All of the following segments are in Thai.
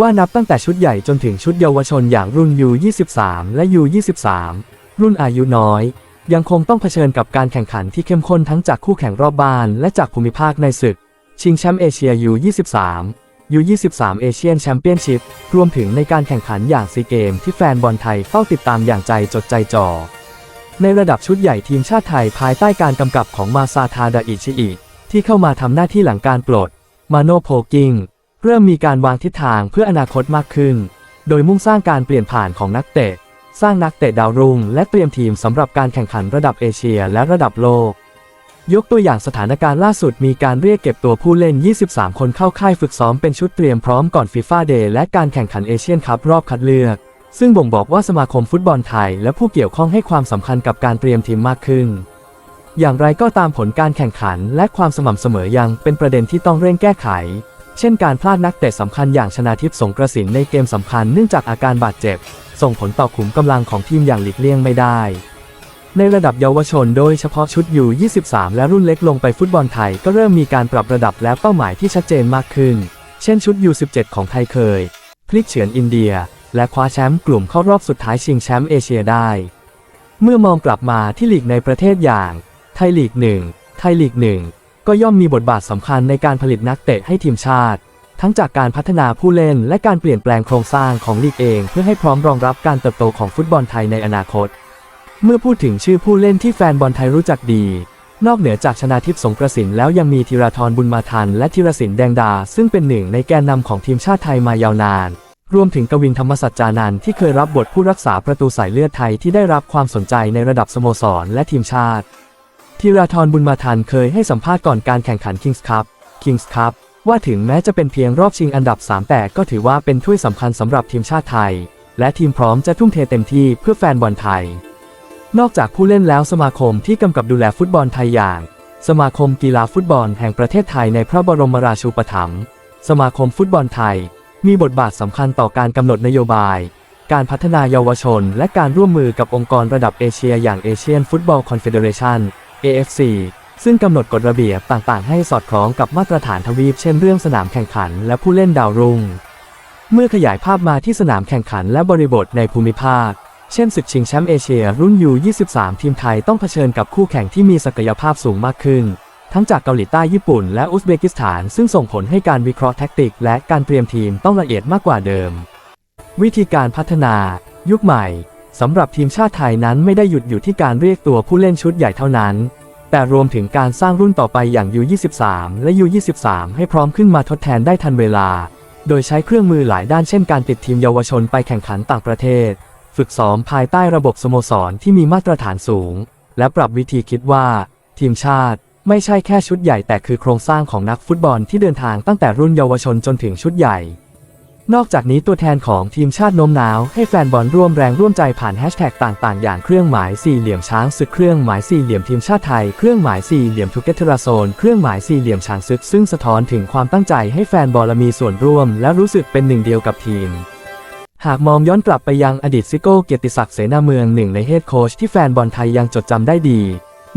ว่านับตั้งแต่ชุดใหญ่จนถึงชุดเยาวชนอย่างรุ่น U23 และ U23 รุ่นอายุน้อย ยังคงต้องเผชิญกับการแข่งขันที่เข้มข้นทั้งจากคู่แข่งรอบบ้านและจากภูมิภาคในศึก ชิงแชมป์เอเชีย U23 U23 เอเชียนแชมเปี้ยนชิพรวมถึงในการแข่งขันอย่างซีเกมที่แฟนบอลไทยเฝ้าติดตามอย่างใจจดใจจ่อ ในระดับชุดใหญ่ทีมชาติไทยภายใต้การกำกับของมาซาทาดาอิชิอิที่เข้ามาทำหน้าที่หลังการปลด มาโนโพกิง เริ่มมีการวางทิศทางเพื่ออนาคตมากขึ้น โดยมุ่งสร้างการเปลี่ยนผ่านของนักเตะ สร้างนักเตะดาวรุ่ง และเตรียมทีมสำหรับการแข่งขันระดับเอเชียและระดับโลก ยกตัวอย่างสถานการณ์ล่าสุดมีการเรียกเก็บตัวผู้เล่น 23 คนเข้าค่ายฝึกซ้อมเป็นชุดเตรียมพร้อมก่อนฟีฟ่าเดย์และการแข่งขันเอเชียนคัพรอบคัดเลือก ซึ่งบ่งบอกว่าสมาคมฟุตบอลไทย และผู้เกี่ยวข้องให้ความสำคัญกับการเตรียมทีมมากขึ้นอย่างไรก็ตามผลการแข่งขันและความสม่ำเสมอยังเป็นประเด็นที่ต้องเร่งแก้ไข เช่นการพลาดนักเตะสำคัญอย่างชนาทิพย์สงกระสินในเกมสำคัญเนื่องจากอาการบาดเจ็บ ส่งผลต่อขุมกำลังของทีมอย่างหลีกเลี่ยงไม่ได้ ในระดับเยาวชนโดยเฉพาะชุดยู23 และรุ่นเล็กลงไปฟุตบอลไทยก็เริ่มมีการปรับระดับและเป้าหมายที่ชัดเจนมากขึ้น เช่นชุดยู17ของไทยเคย พลิกเฉือนอินเดีย และคว้าแชมป์กลุ่มเข้ารอบสุดท้ายชิงแชมป์เอเชียได้ เมื่อมองกลับมาที่ลีกในประเทศอย่าง ไทยลีก 1 ไทยลีก 1 ก็ย่อมมีบทบาทสำคัญในการผลิตนักเตะให้ทีมชาติ ทั้งจากการพัฒนาผู้เล่นและการเปลี่ยนแปลงโครงสร้างของลีกเอง เพื่อให้พร้อมรองรับการเติบโตของฟุตบอลไทยในอนาคต เมื่อพูดถึงชื่อผู้เล่นที่แฟนบอลไทยรู้จักดี นอกเหนือจากชนาทิพย์สงกระสินแล้วยังมีธีราธรบุญมาทัน และธีรศิลปแดงดา ซึ่งเป็นหนึ่งในแกนนำของทีมชาติไทยมายาวนานรวมถึงกวินธรรมสัจจานันท์ที่เคยรับบทผู้รักษาประตูสายเลือดไทยที่ได้รับความสนใจในระดับสโมสรและทีมชาติ ธีราธรบุญมาทันเคยให้สัมภาษณ์ก่อนการแข่งขัน Kings Cup Kings Cup ว่าถึงแม้จะเป็นเพียงรอบชิงอันดับ 3 แต่ก็ถือว่าเป็นถ้วยสำคัญสำหรับทีมชาติไทย และทีมพร้อมจะทุ่มเทเต็มที่เพื่อแฟนบอลไทย นอกจากผู้เล่นแล้วสมาคมที่กำกับดูแลฟุตบอลไทยอย่าง สมาคมกีฬาฟุตบอลแห่งประเทศไทยในพระบรมราชูปถัมภ์สมาคมฟุตบอลไทย มีบทบาทสำคัญต่อการกำหนดนโยบาย การพัฒนาเยาวชน และการร่วมมือกับองค์กรระดับเอเชียอย่าง Asian Football Confederation AFC ซึ่งกำหนดกฎระเบียบต่างๆ ให้สอดคล้องกับมาตรฐานทวีปเช่นเรื่องสนามแข่งขันและผู้เล่นดาวรุ่ง เมื่อขยายภาพมาที่สนามแข่งขันและบริบทในภูมิภาค เช่นศึกชิงแชมป์เอเชียรุ่น U23 ทีมไทยต้องเผชิญกับคู่แข่งที่มีศักยภาพสูงมากขึ้น ทั้งจากเกาหลีใต้ญี่ปุ่นและอุซเบกิสถาน ซึ่งส่งผลให้การวิเคราะห์แท็กติก และการเตรียมทีมต้องละเอียดมากกว่าเดิม วิธีการพัฒนา ยุคใหม่ สำหรับทีมชาติไทยนั้นไม่ได้หยุดอยู่ที่การเรียกตัวผู้เล่นชุดใหญ่เท่านั้น แต่รวมถึงการสร้างรุ่นต่อไปอย่าง U23 และ U23 ให้พร้อมขึ้นมาทดแทนได้ทันเวลา โดยใช้เครื่องมือหลายด้านเช่นการติดทีมเยาวชนไปแข่งขันต่างประเทศ ฝึกซ้อมภายใต้ระบบสโมสรที่มีมาตรฐานสูง และปรับวิธีคิดว่า ทีมชาติไม่ใช่แค่ชุดใหญ่แต่คือโครงสร้างของนักฟุตบอลที่เดินทางตั้งแต่รุ่นเยาวชนจนถึงชุดใหญ่ นอกจากนี้ตัวแทนของทีมชาติโน้มน้าว ให้แฟนบอลร่วมแรงร่วมใจผ่านแฮชแท็กต่างๆ อย่างเครื่องหมายสี่เหลี่ยมช้างศึกเครื่องหมายสี่เหลี่ยมทีมชาติไทย เครื่องหมายสี่เหลี่ยมทูเกเทราโซนเครื่องหมายสี่เหลี่ยมช้างศึกซึ่งสะท้อนถึงความตั้งใจให้แฟนบอลมีส่วนร่วม และรู้สึกเป็นหนึ่งเดียวกับทีมหากมองย้อนกลับไปยังอดีตซิโก้เกียรติศักดิ์เสนาเมืองหนึ่งในเฮดโค้ชที่แฟนบอลไทยยังจดจำได้ดี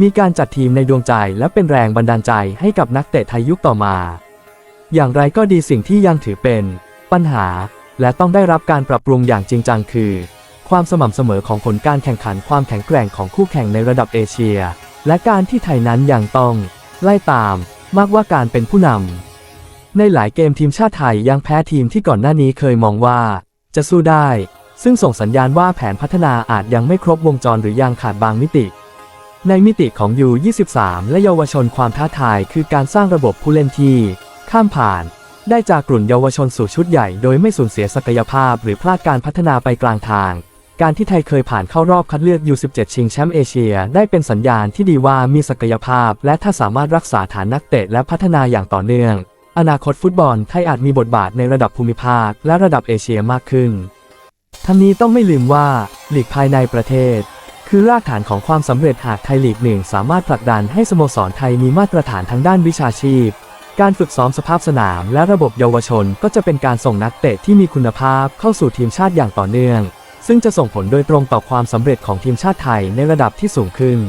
มีการจัดทีมในดวงใจและเป็นแรงบันดาลใจให้กับนักเตะไทยยุคต่อมา อย่างไรก็ดีสิ่งที่ยังถือเป็น ปัญหา และต้องได้รับการปรับปรุงอย่างจริงจังคือ ความสม่ำเสมอของผลการแข่งขันความแข็งแกร่งของคู่แข่งในระดับเอเชีย และการที่ไทยนั้นยังต้อง ไล่ตามมากว่าการเป็นผู้นำในหลายเกมทีมชาติไทยยังแพ้ทีมที่ก่อนหน้านี้เคยมองว่า จะสู้ได้ ซึ่งส่งสัญญาณว่าแผนพัฒนาอาจยังไม่ครบวงจรหรือยังขาดบางมิติในมิติของ U23 และเยาวชนความท้าทายคือการสร้างระบบผู้เล่นที่ ข้ามผ่าน ได้จากกลุ่นเยาวชนสู่ชุดใหญ่โดยไม่สูญเสียศักยภาพหรือพลาดการพัฒนาไปกลางทาง การที่ไทยเคยผ่านเข้ารอบคัดเลือก U17 ชิงแชมป์เอเชีย ได้เป็นสัญญาณที่ดีว่ามีศักยภาพ และถ้าสามารถรักษาฐานนักเตะและพัฒนาอย่างต่อเนื่อง อนาคตฟุตบอลไทยอาจมีบทบาทในระดับภูมิภาค และระดับเอเชียมากขึ้น ทั้งนี้ต้องไม่ลืมว่าหลีกภายในประเทศ คือรากฐานของความสำเร็จหากไทยลีกหนึ่งสามารถผลักดันให้สโมสรไทยมีมาตรฐานทางด้านวิชาชีพ การฝึกซ้อมสภาพสนามและระบบเยาวชนก็จะเป็นการส่งนักเตะที่มีคุณภาพเข้าสู่ทีมชาติอย่างต่อเนื่อง ซึ่งจะส่งผลโดยตรงต่อความสำเร็จของทีมชาติไทยในระดับที่สูงขึ้น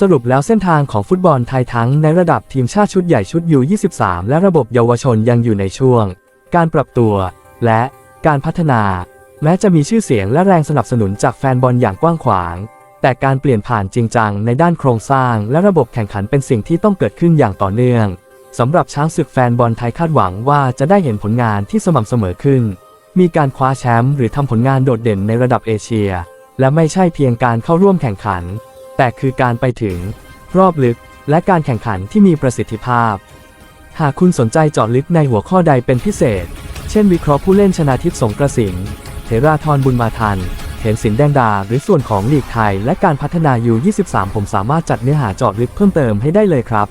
สรุปแล้วเส้นทางของฟุตบอลไทยทั้งในระดับทีมชาติชุดใหญ่ชุดยู23และระบบเยาวชนยังอยู่ในช่วง การปรับตัว และการพัฒนา แม้จะมีชื่อเสียงและแรงสนับสนุนจากแฟนบอลอย่างกว้างขวาง แต่การเปลี่ยนผ่านจริงจังในด้านโครงสร้างและระบบแข่งขันเป็นสิ่งที่ต้องเกิดขึ้นอย่างต่อเนื่อง สำหรับช้างศึกแฟนบอลไทยคาดหวังว่าจะได้เห็นผลงานที่สม่ำเสมอขึ้น มีการคว้าแชมป์หรือทำผลงานโดดเด่นในระดับเอเชีย และไม่ใช่เพียงการเข้าร่วมแข่งขัน แต่คือการไปถึง รอบลึก และการแข่งขันที่มีประสิทธิภาพ หากคุณสนใจเจาะลึกในหัวข้อใดเป็นพิเศษ เช่นวิเคราะห์ผู้เล่นชนาทิพย์สงกระสินเทราธรบุญมาทันเห็นสินแดงดา หรือส่วนของลีกไทย และการพัฒนายู23 ผมสามารถจัดเนื้อหาเจาะลึกเพิ่มเติมให้ได้เลยครับ